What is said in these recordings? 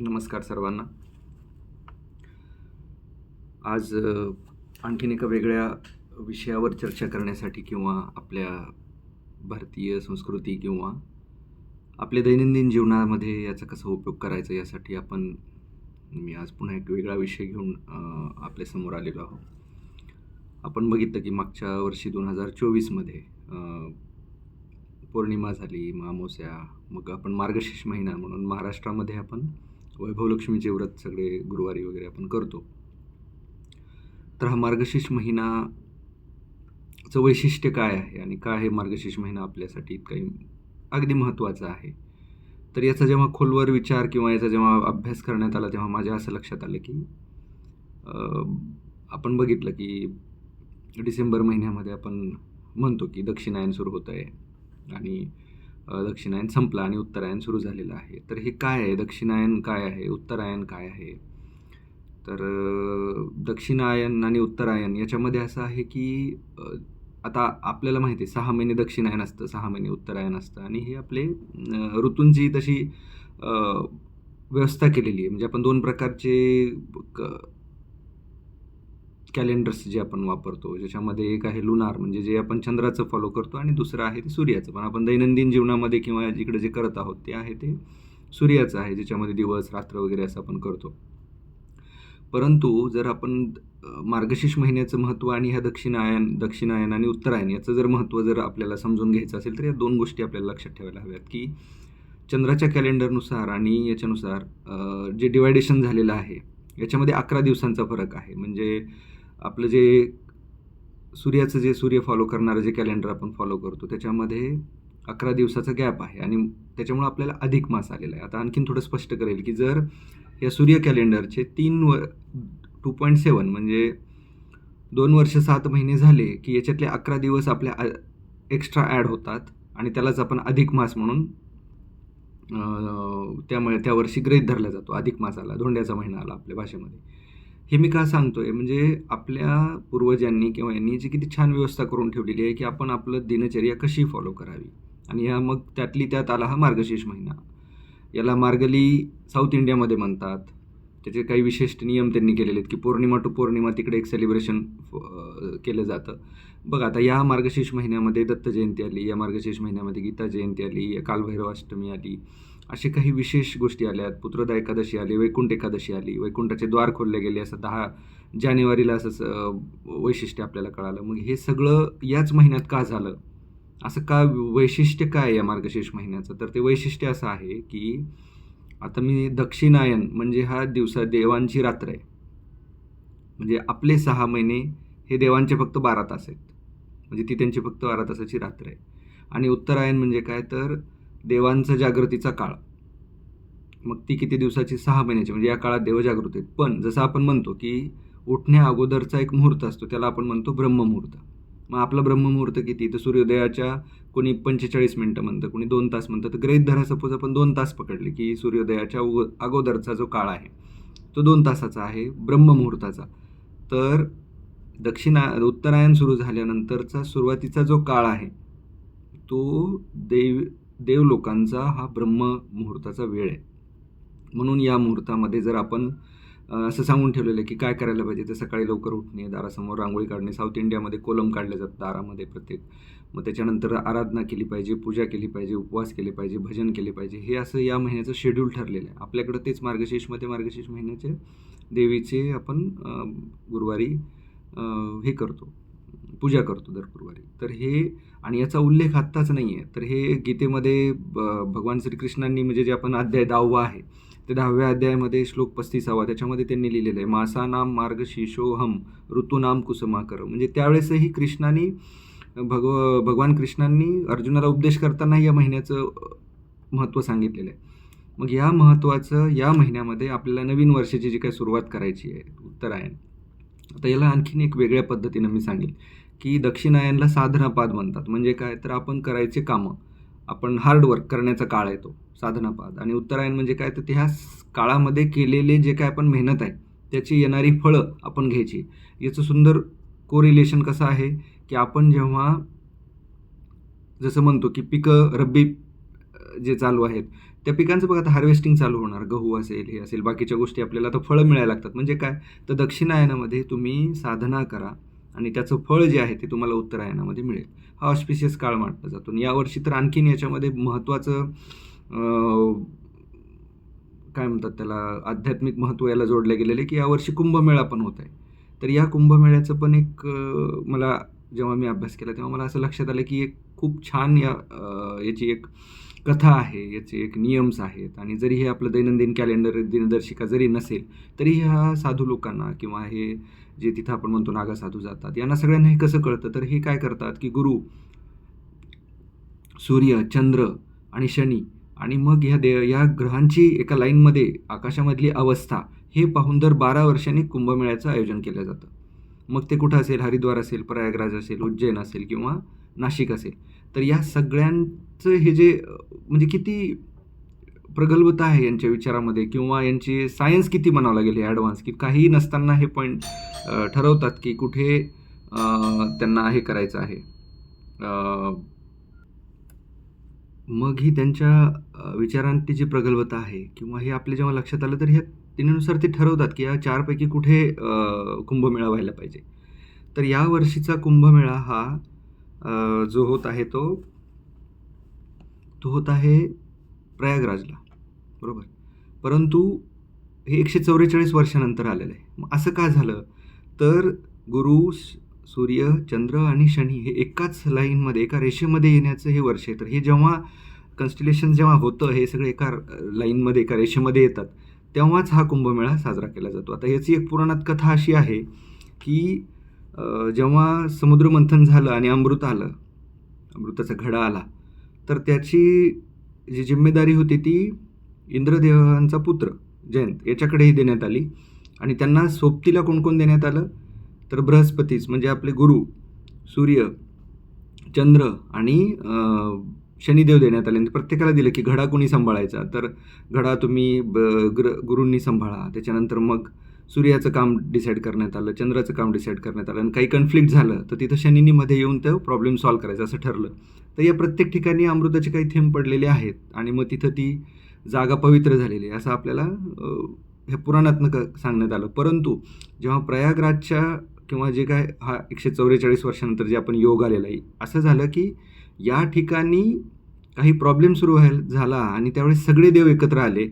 नमस्कार सर्वांना. आज आणखीन एका वेगळ्या विषयावर चर्चा करण्यासाठी किंवा आपल्या भारतीय संस्कृती किंवा आपल्या दैनंदिन जीवनामध्ये याचा कसा उपयोग करायचा यासाठी आपण मी आज पुन्हा एक वेगळा विषय घेऊन आपल्यासमोर आलेलो आहोत. आपण बघितलं की मागच्या वर्षी दोन हजार चोवीसमध्ये पौर्णिमा झाली मामोस्या मग आपण मार्गशीर्ष महिना म्हणून महाराष्ट्रामध्ये आपण वैभवलक्ष्मीचे व्रत सगळे गुरुवारी वगैरे आपण करतो. तर हा मार्गशीर्ष महिनाचं वैशिष्ट्य काय आहे आणि काय हे मार्गशीर्ष महिना आपल्यासाठी इतकाही अगदी महत्त्वाचा आहे? तर याचा जेव्हा खोलवर विचार किंवा याचा जेव्हा अभ्यास करण्यात आला तेव्हा माझ्या असं लक्षात आलं की आपण बघितलं की डिसेंबर महिन्यामध्ये आपण म्हणतो की दक्षिणायन सुरू होतं आहे आणि दक्षिणायन संपला आणि उत्तरायण सुरू झालेलं आहे. तर हे काय आहे? दक्षिणायन काय आहे? उत्तरायण काय आहे? तर दक्षिणायन आणि उत्तरायण याच्यामध्ये असं आहे की आता आपल्याला माहिती आहे सहा महिने दक्षिणायन असतं सहा महिने उत्तरायण असतं आणि हे आपले ऋतूंची तशी व्यवस्था केलेली आहे. म्हणजे आपण दोन प्रकारचे क कॅलेंडर्स जे आपण वापरतो ज्याच्यामध्ये एक आहे लुनार म्हणजे जे आपण चंद्राचं फॉलो करतो आणि दुसरं आहे ते सूर्याचं. पण आपण दैनंदिन जीवनामध्ये किंवा जिकडे जे करत आहोत ते आहे ते सूर्याचं आहे ज्याच्यामध्ये दिवस रात्र वगैरे असं आपण करतो. परंतु जर आपण मार्गशीर्ष महिन्याचं महत्त्व आणि ह्या दक्षिणायन दक्षिणायन आणि उत्तरायन याचं जर महत्त्व जर आपल्याला समजून घ्यायचं असेल तर या दोन गोष्टी आपल्याला लक्षात ठेवायला हव्यात की चंद्राच्या कॅलेंडरनुसार आणि याच्यानुसार जे डिवायडेशन झालेलं आहे याच्यामध्ये अकरा दिवसांचा फरक आहे. म्हणजे आपलं जे सूर्याचं जे सूर्य फॉलो करणारं जे कॅलेंडर आपण फॉलो करतो त्याच्यामध्ये अकरा दिवसाचा गॅप आहे आणि त्याच्यामुळं आपल्याला अधिक मास आलेला आहे. आता आणखीन थोडं स्पष्ट करेल की जर या सूर्य कॅलेंडरचे तीन व टू पॉईंट सेवन म्हणजे दोन वर्ष सात महिने झाले की याच्यातले अकरा दिवस आपल्या एक्स्ट्रा ॲड होतात आणि त्यालाच आपण अधिक मास म्हणून त्यामुळे त्या वर्षी ग्रहित धरला जातो. अधिक मास आला धोंड्याचा महिना आला आपल्या भाषेमध्ये. हे मी का सांगतोय? म्हणजे आपल्या पूर्वजांनी किंवा यांनी जी किती छान व्यवस्था करून ठेवलेली आहे की आपण आपलं दिनचर्या कशी फॉलो करावी? आणि ह्या मग त्यातली त्यात आला हा मार्गशीर्ष महिना. याला मार्गली साऊथ इंडियामध्ये म्हणतात. त्याचे काही विशिष्ट नियम त्यांनी केलेले आहेत की पौर्णिमा टू पौर्णिमा तिकडे एक सेलिब्रेशन केलं जातं. बघा आता या मार्गशीर्ष महिन्यामध्ये दत्त जयंती आली या मार्गशीर्ष महिन्यामध्ये गीता जयंती आली या कालभैरव अष्टमी आली असे काही विशेष गोष्टी आल्यात पुत्रदा एकादशी आली वैकुंठ एकादशी आली. वैकुंठाचे द्वार खोलले गेले असं दहा जानेवारीला असं वैशिष्ट्य आपल्याला कळालं. मग हे सगळं याच महिन्यात का झालं? असं का वैशिष्ट्य काय आहे या मार्गशीर्ष महिन्याचं? तर ते वैशिष्ट्य असं आहे की आता मी दक्षिणायन म्हणजे हा दिवसा देवांची रात्र आहे. म्हणजे आपले सहा महिने हे देवांचे फक्त बारा तास आहेत. म्हणजे ती त्यांची फक्त बारा तासाची रात्र आहे. आणि उत्तरायण म्हणजे काय? तर देवांचा जागृतीचा काळ. मग ती किती दिवसाची? सहा महिन्याची. म्हणजे या काळात देवजागृत आहेत. पण जसं आपण म्हणतो की उठण्या अगोदरचा एक मुहूर्त असतो त्याला आपण म्हणतो ब्रह्ममुहूर्त. मग आपला ब्रह्ममुहूर्त किती? तर सूर्योदयाच्या कोणी पंचेचाळीस मिनटं म्हणतं कोणी दोन तास म्हणतं. तर ग्रहित धरा सपोज आपण दोन तास पकडले की सूर्योदयाच्या उग अगोदरचा जो काळ आहे तो दोन तासाचा आहे ब्रह्ममुहूर्ताचा. तर दक्षिणा उत्तरायण सुरू झाल्यानंतरचा सुरुवातीचा जो काळ आहे तो देव देव लोकांचा हा ब्रह्म मुहूर्ताचा वेळ आहे. म्हणून या मुहूर्तामध्ये जर आपण असं सांगून ठेवलेलं आहे की काय करायला पाहिजे तर सकाळी लवकर उठणे दारासमोर रांगोळी काढणे साऊथ इंडियामध्ये कोलम काढले जातात दारामध्ये प्रत्येक. मग त्याच्यानंतर आराधना केली पाहिजे पूजा केली पाहिजे उपवास केले पाहिजे भजन केले पाहिजे हे असं या महिन्याचं शेड्यूल ठरलेलं आहे. आपल्याकडं तेच मार्गशीर्षमध्ये मार्गशीर्ष महिन्याचे देवीचे आपण गुरुवारी हे करतो पूजा करतो दर गुरुवारी. तर हे आणि याचा उल्लेख आत्ताच नाही आहे. तर हे गीतेमध्ये ब- भगवान श्रीकृष्णांनी म्हणजे जे आपण अध्याय दहावा आहे ते दहाव्या अध्यायामध्ये श्लोक पस्तीसावा त्याच्यामध्ये त्यांनी लिहिलेलं आहे मासानाम मार्ग शिशोहम ऋतूनाम कुसुमाकर. म्हणजे त्यावेळेसही कृष्णाने भगव भगवान कृष्णांनी अर्जुनाला उपदेश करताना या महिन्याचं महत्त्व सांगितलेलं आहे. मग या महत्त्वाचं या महिन्यामध्ये आपल्याला नवीन वर्षाची जी काही सुरुवात करायची आहे उत्तरायण आता याला आणखीन एक वेगळ्या पद्धतीनं मी सांगेल. की दक्षिणायनला साधनापाद म्हणतात. म्हणजे काय? तर आपण करायचे कामं. आपण हार्डवर्क करण्याचा काळ येतो साधनापाद आणि उत्तरायण म्हणजे काय? तर त्या काळामध्ये केलेले जे काय आपण मेहनत आहे त्याची येणारी फळं आपण घ्यायची. याचं सुंदर कोरिलेशन कसं आहे? की आपण जेव्हा जसं म्हणतो की पिकं रब्बी जे चालू आहेत त्या पिकांचं बघा आता हार्वेस्टिंग चालू होणार. गहू असेल हे असेल बाकीच्या गोष्टी आपल्याला आता फळं मिळायला लागतात. म्हणजे काय? तर दक्षिणायनामध्ये तुम्ही साधना करा. आणि त्याचं फळ जे आहे ते तुम्हाला उत्तरायणामध्ये मिळेल. हा ऑस्पिशियस काळ मानला जातो. आणि यावर्षी तर आणखीन याच्यामध्ये महत्त्वाचं काय म्हणतात त्याला आध्यात्मिक महत्त्व याला जोडले गेलेले की यावर्षी कुंभमेळा पण होत आहे. तर या कुंभमेळ्याचं पण एक मला जेव्हा मी अभ्यास केला तेव्हा मला असं लक्षात आलं की एक खूप छान या याची एक कथा आहे याचे एक नियम्स आहेत. आणि जरी हे आपलं दैनंदिन कॅलेंडर दिनदर्शिका जरी नसेल तरी ह्या साधू लोकांना किंवा हे जे तिथं आपण म्हणतो नागा साधू जातात यांना सगळ्यांना हे कसं कळतं? तर हे काय करतात की गुरु सूर्य चंद्र आणि शनी आणि मग ह्या दे या ग्रहांची एका लाईनमध्ये आकाशामधली अवस्था हे पाहून दर बारा वर्षांनी कुंभमेळ्याचं आयोजन केलं जातं. मग ते कुठं असेल? हरिद्वार असेल प्रयागराज असेल उज्जैन असेल किंवा नाशिक असेल. तर या सगळ्यांचं हे जे म्हणजे किती प्रगल्भता आहे यांच्या विचारामध्ये किंवा यांची सायन्स किती म्हणावं लागेल हे ॲडव्हान्स की काही नसताना हे पॉईंट ठरवतात की कुठे त्यांना हे करायचं आहे. मग ही त्यांच्या विचारांची जी प्रगल्भता आहे किंवा हे आपल्या जेव्हा लक्षात आलं तर ह्या तिन्हीनुसार ते ठरवतात की या चारपैकी कुठे कुंभमेळा व्हायला पाहिजे. तर या वर्षीचा कुंभमेळा हा जो होत आहे तो तो होत आहे प्रयागराजला. बरोबर? परंतु हे एकशे चौवेचाळीस वर्षानंतर आलेलं आहे. मग असं का झालं? तर गुरु सूर्य चंद्र आणि शनी हे एकाच लाईनमध्ये एका रेषेमध्ये येण्याचं हे वर्ष आहे. तर हे जेव्हा कन्स्टिलेशन जेव्हा होतं हे सगळे एका लाईनमध्ये एका रेषेमध्ये येतात तेव्हाच हा कुंभमेळा साजरा केला जातो. आता याची एक पुराणात कथा अशी आहे की जेव्हा समुद्रमंथन झालं आणि अमृत आलं अमृताचा घडा आला तर त्याची जी जिम्मेदारी होती ती इंद्रदेवांचा पुत्र जयंत याच्याकडेही देण्यात आली. आणि त्यांना सोबतीला कोण कोण देण्यात आलं? तर बृहस्पतीच म्हणजे आपले गुरु सूर्य चंद्र आणि शनिदेव देण्यात आले. आणि प्रत्येकाला दिलं की घडा कोणी सांभाळायचा? तर घडा तुम्ही ब ग्र गुरूंनी सांभाळा. त्याच्यानंतर मग सूर्याचं काम डिसाईड करण्यात आलं चंद्राचं काम डिसाईड करण्यात आलं. आणि काही कन्फ्लिक्ट झालं तर तिथं शनीनी मध्ये येऊन तो प्रॉब्लेम सॉल्व्ह करायचा असं ठरलं. तर या प्रत्येक ठिकाणी अमृताचे काही थेंब पडलेले आहेत. आणि मग तिथं ती जागा पवित्र झालेली आहे असं आपल्याला ह्या पुराणातनं क सांगण्यात आलं. परंतु जेव्हा प्रयागराजच्या किंवा जे काय हा एकशे चौवेचाळीस वर्षानंतर जे आपण योग आलेला आहे असं झालं की या ठिकाणी काही प्रॉब्लेम सुरू व्हायला झाला आणि त्यावेळेस सगळे देव एकत्र आले.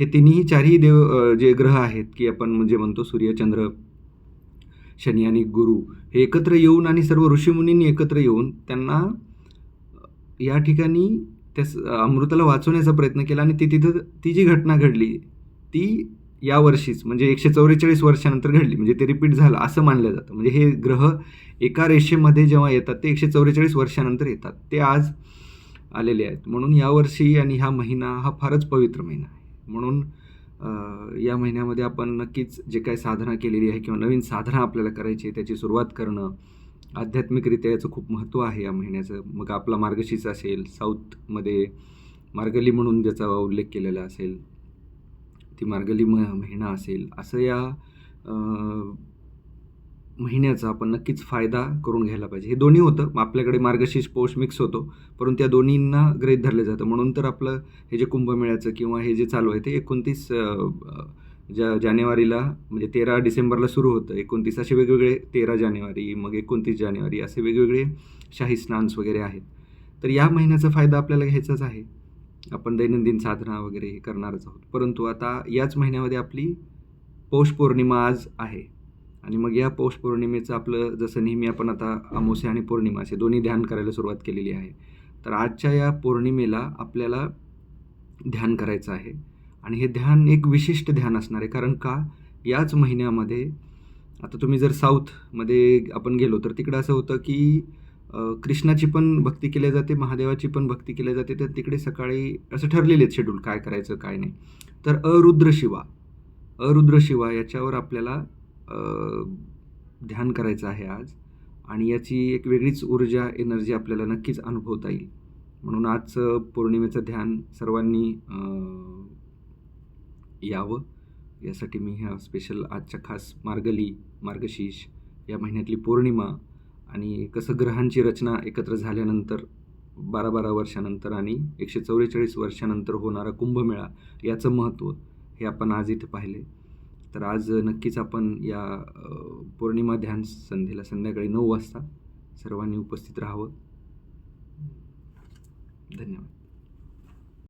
हे तिन्ही चारही देव जे ग्रह आहेत की आपण म्हणजे म्हणतो सूर्यचंद्र शनी आणि गुरु हे एकत्र येऊन आणि सर्व ऋषीमुनींनी एकत्र येऊन त्यांना या ठिकाणी त्या अमृताला वाचवण्याचा प्रयत्न केला आणि ती तिथं ती जी घटना घडली ती या वर्षीच म्हणजे एकशे चौवेचाळीस वर्षानंतर घडली म्हणजे ते रिपीट झालं असं मानलं जातं. म्हणजे हे ग्रह एका रेषेमध्ये जेव्हा येतात ते एकशे चौवेचाळीस वर्षानंतर येतात. ते आज आलेले आहेत. म्हणून यावर्षी आणि हा महिना हा फारच पवित्र महिना आहे. म्हणून या महिन्यामध्ये आपण नक्कीच जे काही साधना केलेली आहे किंवा नवीन साधना आपल्याला करायची आहे त्याची सुरुवात करणं आध्यात्मिकरित्या याचं खूप महत्त्व आहे या महिन्याचं. मग आपला मार्गशीर्ष असेल साऊथमध्ये मार्गली म्हणून ज्याचा उल्लेख केलेला असेल ती मार्गली म महिना असेल असं या महिन्याचा आपण नक्कीच फायदा करून घ्यायला पाहिजे. हे दोन्ही होतं. आपल्याकडे मार्गशीर्ष पौष मिक्स होतो परंतु त्या दोन्हींना ग्रेथ धरलं जातं. म्हणून तर आपलं हे जे कुंभमेळ्याचं किंवा हे जे चालू आहे ते एकोणतीस ज्या जानेवारीला म्हणजे तेरा डिसेंबरला सुरू होतं. एकोणतीस असे वेगवेगळे तेरा जानेवारी मग एकोणतीस जानेवारी असे वेगवेगळे शाही स्नान्स वगैरे आहेत. तर या महिन्याचा फायदा आपल्याला घ्यायचाच आहे. आपण दैनंदिन साधना वगैरे हे करणारच आहोत. परंतु आता याच महिन्यामध्ये आपली पौष पौर्णिमा आज आहे. आणि मग या पौष पौर्णिमेचं आपलं जसं नेहमी आपण आता अमावस्या आणि पौर्णिमा असे दोन्ही ध्यान करायला सुरुवात केलेली आहे. तर आजच्या या पौर्णिमेला आपल्याला ध्यान करायचं आहे. आणि हे ध्यान एक विशिष्ट ध्यान असणार आहे. कारण का? याच महिन्यामध्ये आता तुम्ही जर साऊथमध्ये आपण गेलो तर तिकडं असं होतं की कृष्णाची पण भक्ती केली जाते महादेवाची पण भक्ती केली जाते. तर तिकडे सकाळी असं ठरलेले आहेत शेड्यूल काय करायचं काय नाही. तर अरुद्र शिवा अरुद्र शिवा याच्यावर आपल्याला ध्यान करायचं आहे आज. आणि याची एक वेगळीच ऊर्जा एनर्जी आपल्याला नक्कीच अनुभवता येईल. म्हणून आजचं पौर्णिमेचं ध्यान सर्वांनी यावं. यासाठी मी ह्या स्पेशल आजच्या खास मार्गली मार्गशीर्ष या महिन्यातली पौर्णिमा आणि कसं ग्रहांची रचना एकत्र झाल्यानंतर बारा बारा वर्षानंतर आणि एकशे चौवेचाळीस वर्षानंतर होणारा कुंभमेळा याचं महत्त्व हे आपण आज इथे पाहिले. तर आज नक्कीच आपण या पौर्णिमा ध्यान संध्येला संध्याकाळी नऊ वाजता सर्वांनी उपस्थित राहावं. धन्यवाद.